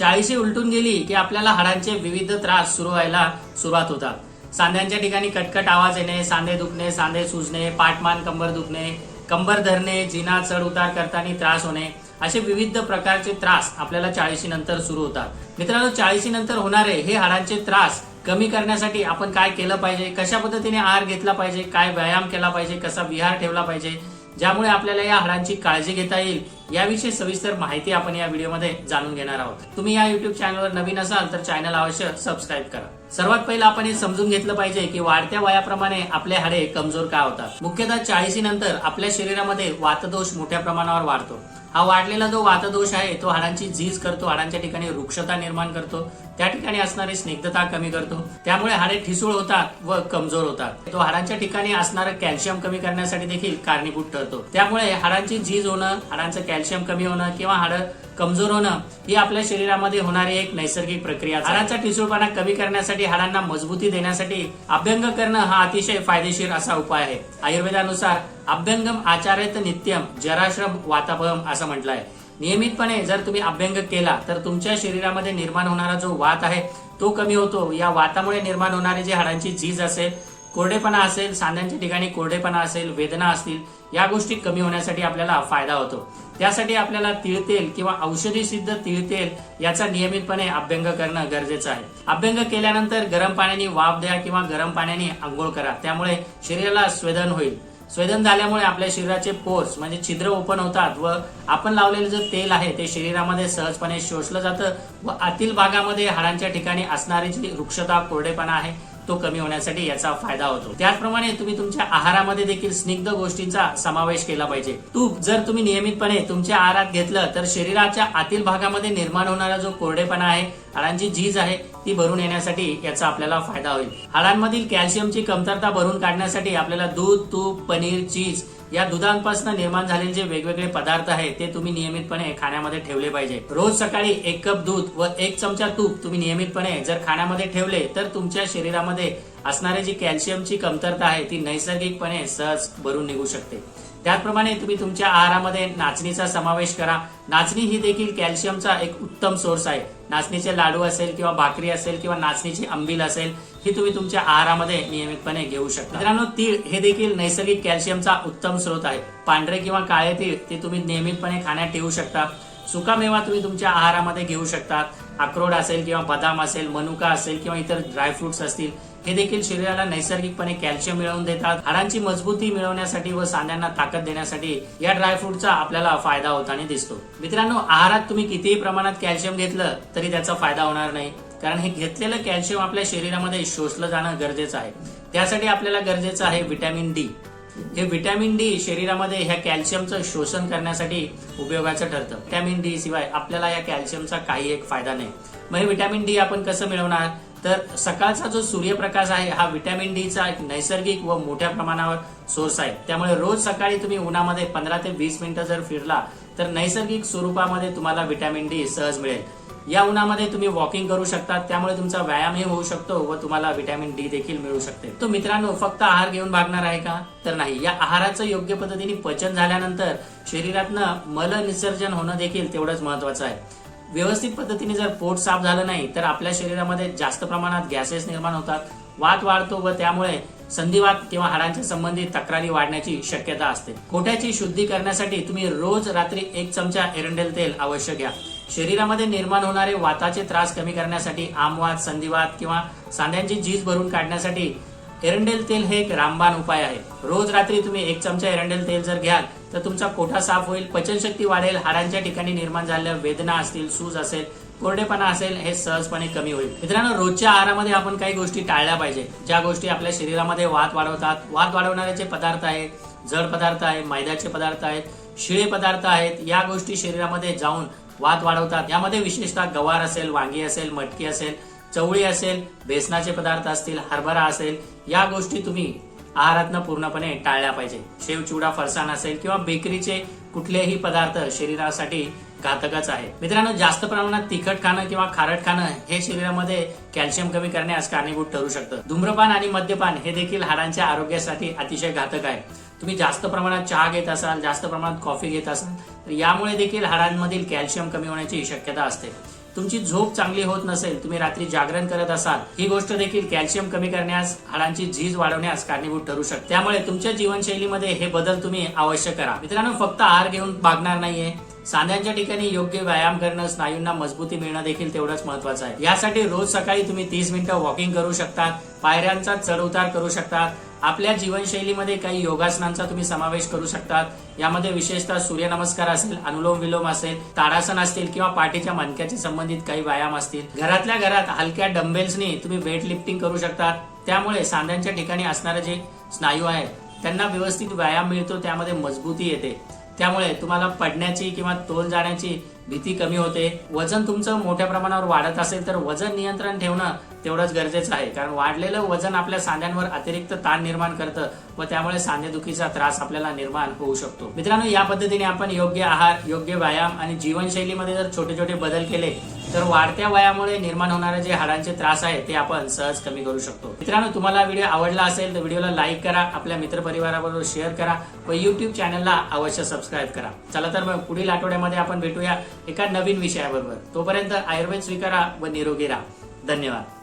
चाळीशी उलटून गेली की आपल्याला हाडांचे विविध त्रास सुरू व्हायला सुरुवात होतात. सांध्यांच्या ठिकाणी कटकट आवाज येणे सांधे दुखणे सांधे सुजणे पाठमान कंबर दुखणे कंबर धरणे जिना चढ उतार करताना त्रास होणे असे विविध प्रकारचे त्रास आपल्याला चाळीशी नंतर सुरू होतात. मित्रांनो चाळीशी नंतर होणारे हे हाडांचे त्रास कमी करण्यासाठी आपण काय केलं पाहिजे? कशा पद्धतीने आहार घेतला पाहिजे? काय व्यायाम केला पाहिजे? कसा विहार ठेवला पाहिजे? ज्यामुळे आपल्याला या हाडांची काळजी घेता येईल याविषयी सविस्तर माहिती आपण या व्हिडिओमध्ये जाणून घेणार आहोत. तुम्ही या युट्यूब चॅनलवर नवीन असाल तर चॅनल अवश्य सबस्क्राईब करा. सर्वात पहिलं आपण हे समजून घेतलं पाहिजे की वाढत्या वयाप्रमाणे आपले हाडे कमजोर का होतात? मुख्यतः चाळीसी नंतर आपल्या शरीरामध्ये वातदोष मोठ्या प्रमाणावर वाढतो. हा वाढलेला जो वातदोष आहे तो हाडांची झीज करतो हाडांच्या ठिकाणी वृक्षता निर्माण करतो. त्या ठिकाणी असणारी स्निग्धता कमी करतो. त्यामुळे हाडे ठिसूळ होतात व कमजोर होतात. तो हाडांच्या ठिकाणी असणारं कॅल्शियम कमी करण्यासाठी देखील कारणीभूत ठरतो. त्यामुळे हाडांची झीज होणं हाडांचं कॅल्शियम कमी होणं किंवा हाडं कमजोर होणं ही आपल्या शरीरामध्ये होणारी एक नैसर्गिक प्रक्रिया हाडांचा ठिसूळपणा कमी करण्यासाठी हाडांना मजबूती देण्यासाठी अभ्यंग करणं हा अतिशय फायदेशीर असा उपाय आहे. आयुर्वेदानुसार अभ्यंगम आचार्यत नित्यम जराश्रम वाताभम असं म्हटलं आहे नियमितपणे जर तुम्ही अभ्यंग केला तर तुमच्या शरीरामध्ये निर्माण होणारा जो वात आहे तो कमी होतो. या वातामुळे निर्माण होणारी जी हाडांची झीज असेल कोरडेपणा असेल सांध्यांच्या ठिकाणी कोरडेपणा असेल वेदना असतील या गोष्टी कमी होण्यासाठी आपल्याला फायदा होतो. त्यासाठी आपल्याला तिळतेल किंवा औषधी सिद्ध तिळतेल याचा नियमितपणे अभ्यंग करणं गरजेचं आहे. अभ्यंग केल्यानंतर गरम पाण्याने वाफ द्या किंवा गरम पाण्याने आंघोळ करा. त्यामुळे शरीराला स्वेदन होईल. स्वेदन झाल्यामुळे आपल्या शरीराचे पोर्स म्हणजे छिद्र ओपन होतात व आपण लावलेलं जे तेल आहे ते शरीरामध्ये सहजपणे शोषलं जातं व आतील भागामध्ये हाडांच्या ठिकाणी असणारी जी वृक्षता कोरडेपणा आहे तो कमी होण्यासाठी याचा फायदा होतो. त्याचप्रमाणे तुम्ही तुमच्या आहारामध्ये देखील स्निग्ध गोष्टींचा समावेश केला पाहिजे. तूप जर तुम्ही नियमितपणे तुमच्या आहारात घेतलं तर शरीराच्या आतील भागामध्ये निर्माण होणारा जो कोरडेपणा आहे हाडांची झीज आहे ती भरून येण्यासाठी याचा आपल्याला फायदा होईल. हाडांमधील कॅल्शियमची कमतरता भरून काढण्यासाठी आपल्याला दूध तूप पनीर चीज या दुधांपासून निर्माण झालेले जे वेगवेगळे पदार्थ आहेत ते तुम्ही नियमितपणे खाण्यामध्ये ठेवले पाहिजे. रोज सकाळी एक कप दूध व एक चमचा तूप तुम्ही नियमितपणे जर खाण्यामध्ये ठेवले तर तुमच्या शरीरामध्ये असणारी जी कॅल्शियमची कमतरता आहे ती नैसर्गिकपणे सहज भरून निघू शकते. त्याचप्रमाणे तुम्ही तुमच्या आहारामध्ये नाचणीचा समावेश करा. नाचणी ही देखील कॅल्शियमचा एक उत्तम सोर्स आहे. नाचणीचे लाडू असेल किंवा भाकरी असेल किंवा नाचणीची आंबील असेल ही तुम्ही तुमच्या आहारामध्ये नियमितपणे घेऊ शकता. मित्रांनो तीळ हे देखील नैसर्गिक कॅल्शियमचा उत्तम स्रोत आहे. पांढरे किंवा काळे तीळ ते तुम्ही नियमितपणे खाण्यात ठेवू शकता. सुका मेवा तुम्ही तुमच्या आहारामध्ये घेऊ शकता. अक्रोड असेल किंवा बदाम असेल मनुका असेल किंवा इतर ड्रायफ्रुट्स असतील हे देखील शरीराला नैसर्गिकपणे कॅल्शियम मिळवून देतात. हाडांची मजबूती मिळवण्यासाठी व सांध्यांना ताकद देण्यासाठी या ड्रायफ्रुटचा आपल्याला फायदा होताना दिसतो. मित्रांनो आहारात तुम्ही कितीही प्रमाणात कॅल्शियम घेतलं तरी त्याचा फायदा होणार नाही. कारण हे घेतलेलं कॅल्शियम आपल्या शरीरामध्ये शोषलं जाणं गरजेचं आहे. त्यासाठी आपल्याला गरजेचं आहे व्हिटॅमिन डी हे व्हिटॅमिन डी शरीरामध्ये ह्या कॅल्शियमचं शोषण करण्यासाठी उपयोगाचं ठरतं. व्हिटॅमिन डी शिवाय आपल्याला या कॅल्शियमचा काही एक फायदा नाही. मग हे व्हिटॅमिन डी आपण कसं मिळवणार? तर सकाळचा जो सूर्यप्रकाश आहे हा व्हिटॅमिन डीचा एक नैसर्गिक व मोठ्या प्रमाणावर सोर्स आहे. त्यामुळे रोज सकाळी तुम्ही उन्हामध्ये पंधरा ते वीस मिनिटं जर फिरला तर नैसर्गिक स्वरूपामध्ये तुम्हाला व्हिटॅमिन डी सहज मिळेल. या उन्हामध्ये तुम्ही वॉकिंग करू शकता त्यामुळे तुमचा व्यायामही होऊ शकतो व तुम्हाला व्हिटॅमिन डी देखील मिळू शकते. तो मित्रांनो फक्त आहार घेऊन भागणार आहे का? तर नाही. या आहाराचं योग्य पद्धतीने पचन झाल्यानंतर शरीरातनं मल निसर्जन होणं देखील तेवढंच महत्वाचं आहे. व्यवस्थित पद्धतीने जर पोट साफ झालं नाही तर आपल्या शरीरामध्ये जास्त प्रमाणात गॅसेस निर्माण होतात. वात वाढतो व त्यामुळे संधिवात किंवा हाडांच्या संबंधित तक्रारी वाढण्याची शक्यता असते. कोठ्याची शुद्धी करण्यासाठी तुम्ही रोज रात्री एक चमचा एरंडेल तेल अवश्य घ्या. शरीरामध्ये निर्माण होणारे वाताचे त्रास कमी करण्यासाठी आमवात संधिवात किंवा सांध्यांची झीज भरून काढण्यासाठी एरंडेल तेल हे एक रामबाण उपाय आहे. रोज रात्री तुम्ही एक चमचा एरंडेल तेल जर घ्याल तर तुमचा कोठा साफ होईल पचनशक्ती वाढेल हाडांच्या ठिकाणी निर्माण झालेल्या वेदना असतील सूज असेल कोरडेपणा असेल हे सहजपणे कमी होईल. मित्रांनो रोजच्या आहारामध्ये आपण काही गोष्टी टाळल्या पाहिजे. ज्या गोष्टी आपल्या शरीरामध्ये वात वाढवतात. वात वाढवणारे जे पदार्थ आहेत जड पदार्थ आहे मैद्याचे पदार्थ आहेत शिळे पदार्थ आहेत या गोष्टी शरीरामध्ये जाऊन वात वाढवतात. यामध्ये विशेषतः गवार असेल वांगी असेल मटकी असेल चवळी असेल बेसनाचे पदार्थ असतील हरभरा असेल या गोष्टी तुम्ही आहारातनं पूर्णपणे टाळल्या पाहिजे. शेव चिवडा फरसाण असेल किंवा बेकरीचे कुठलेही पदार्थ शरीरासाठी घातकच आहे. मित्रांनो जास्त प्रमाणात तिखट खाणं किंवा खारट खाणं हे शरीरामध्ये कॅल्शियम कमी करण्यास कारणीभूत ठरू शकतं. धूम्रपान आणि मद्यपान हे देखील हाडांच्या आरोग्यासाठी अतिशय घातक आहे. तुम्ही जास्त प्रमाणात चहा घेत असाल जास्त प्रमाणात कॉफी घेत असाल तर यामुळे देखील हाडांमधील कॅल्शियम कमी होण्याची शक्यता असते. तुमची झोप चांगली होत नसेल तुम्ही रात्री जागरण करत असाल ही गोष्ट देखील कॅल्शियम कमी करण्यास हाडांची झीज वाढवण्यास कारणीभूत ठरू शकते. त्यामुळे तुमच्या जीवनशैलीमध्ये हे बदल तुम्ही अवश्य करा. मित्रांनो फक्त आहार घेऊन भागणार नाहीये. सांध्यांच्या ठिकाणी योग्य व्यायाम करणं स्नायूंना मजबूती मिळणं देखील तेवढंच महत्वाचं आहे. यासाठी रोज सकाळी तुम्ही तीस मिनिटं वॉकिंग करू शकतात पायऱ्यांचा चढउतार करू शकतात आपल्या जीवनशैलीमध्ये काही योगासनांचा तुम्ही समावेश करू शकतात यामध्ये विशेषतः सूर्यनमस्कार असेल अनुलोम विलोम असेल ताडासन असतील किंवा पाठीच्या मणक्याच्या संबंधित काही व्यायाम असतील. घरातल्या घरात हलक्या डंबेल्सनी तुम्ही वेट लिफ्टिंग करू शकतात त्यामुळे सांध्यांच्या ठिकाणी असणारे जे स्नायू आहेत त्यांना व्यवस्थित व्यायाम मिळतो त्यामध्ये मजबूती येते. त्यामुळे तुम्हाला पडण्याची किंवा तोल जाण्याची भीती कमी होते. वजन तुमचं मोठ्या प्रमाणावर वाढत असेल तर वजन नियंत्रण ठेवणं तेवढंच गरजेचं आहे. कारण वाढलेलं वजन आपल्या सांध्यांवर अतिरिक्त ताण निर्माण करतं व त्यामुळे सांधेदुखीचा त्रास आपल्याला निर्माण होऊ शकतो. मित्रांनो या पद्धतीने आपण योग्य आहार योग्य व्यायाम आणि जीवनशैलीमध्ये जर छोटे छोटे बदल केले तर वाढत्या वयामुळे निर्माण होणारे जे हाडांचे त्रास आहे ते आपण सहज कमी करू शकतो. मित्रांनो तुम्हाला व्हिडिओ आवडला असेल तर व्हिडिओला लाईक करा आपल्या मित्रपरिवाराबरोबर शेअर करा व युट्यूब चॅनलला अवश्य सबस्क्राईब करा. चला तर मग पुढील आठवड्यामध्ये आपण भेटूया एका नवीन विषयाबरोबर. तोपर्यंत आयुर्वेद स्वीकारा व निरोगी राहा. धन्यवाद.